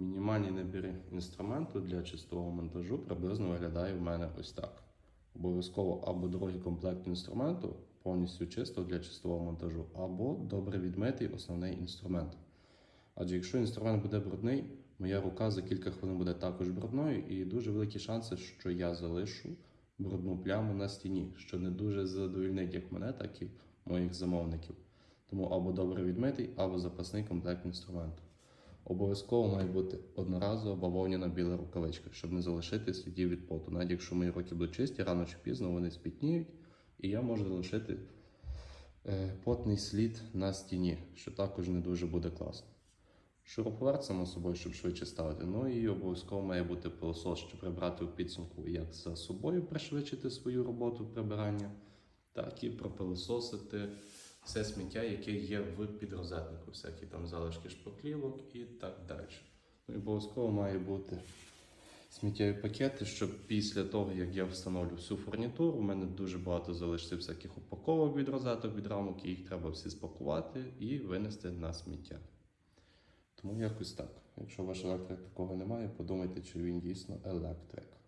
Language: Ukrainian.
Мінімальний набір інструменту для чистового монтажу приблизно виглядає в мене ось так. Обов'язково або другий комплект інструменту, повністю чисто для чистового монтажу, або добре відмитий основний інструмент. Адже якщо інструмент буде брудний, моя рука за кілька хвилин буде також брудною, і дуже великі шанси, що я залишу брудну пляму на стіні, що не дуже задовільнить як мене, так і моїх замовників. Тому або добре відмитий, або запасний комплект інструменту. Обов'язково має бути одноразова бавовняна біла рукавичка, щоб не залишити слідів від поту. Навіть якщо мої руки будуть чисті, рано чи пізно вони спітніють, і я можу залишити е, потний слід на стіні, що також не дуже буде класно. Шуруповерт, само собою, щоб швидше ставити. Ну і обов'язково має бути пилосос, щоб прибрати у підсумку як за собою пришвидшити свою роботу прибирання, так і пропилососити все сміття, яке є в підрозетнику, всякі там залишки шпаклівок і так далі. Ну і обов'язково має бути сміттєві пакети, щоб після того, як я встановлю всю фурнітуру, у мене дуже багато залишиться всяких упаковок від розеток, від рамок, і їх треба всі спакувати і винести на сміття. Тому якось так. Якщо ваш електрик такого немає, подумайте, чи він дійсно електрик.